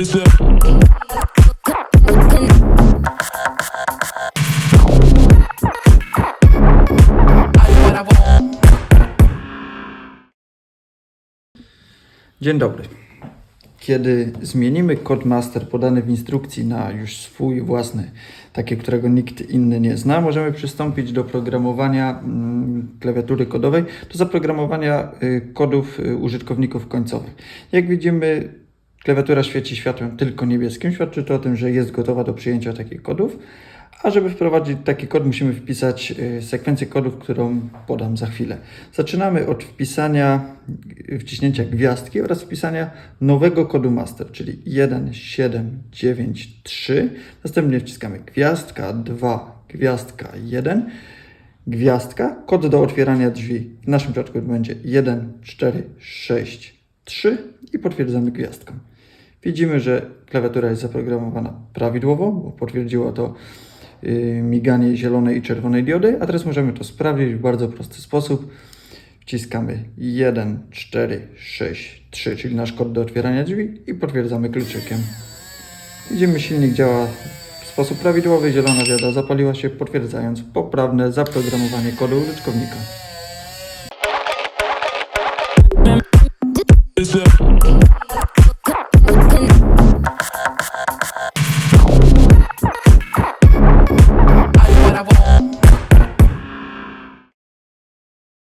Dzień dobry. Kiedy zmienimy kod master podany w instrukcji na już swój własny, taki, którego nikt inny nie zna, możemy przystąpić do programowania mm, klawiatury kodowej, do zaprogramowania y, kodów y, użytkowników końcowych. Jak widzimy, klawiatura świeci światłem tylko niebieskim. Świadczy to o tym, że jest gotowa do przyjęcia takich kodów. A żeby wprowadzić taki kod, musimy wpisać y, sekwencję kodów, którą podam za chwilę. Zaczynamy od wpisania, y, wciśnięcia gwiazdki oraz wpisania nowego kodu master, czyli 1793. Następnie wciskamy gwiazdka 2, gwiazdka 1, gwiazdka, kod do otwierania drzwi. W naszym przypadku będzie 1, 4, 6, 3 i potwierdzamy gwiazdką. Widzimy, że klawiatura jest zaprogramowana prawidłowo, bo potwierdziło to yy, miganie zielonej i czerwonej diody, a teraz możemy to sprawdzić w bardzo prosty sposób. Wciskamy 1, 4, 6, 3, czyli nasz kod do otwierania drzwi i potwierdzamy kluczykiem. Widzimy, silnik działa w sposób prawidłowy, zielona dioda zapaliła się, potwierdzając poprawne zaprogramowanie kodu użytkownika. It's a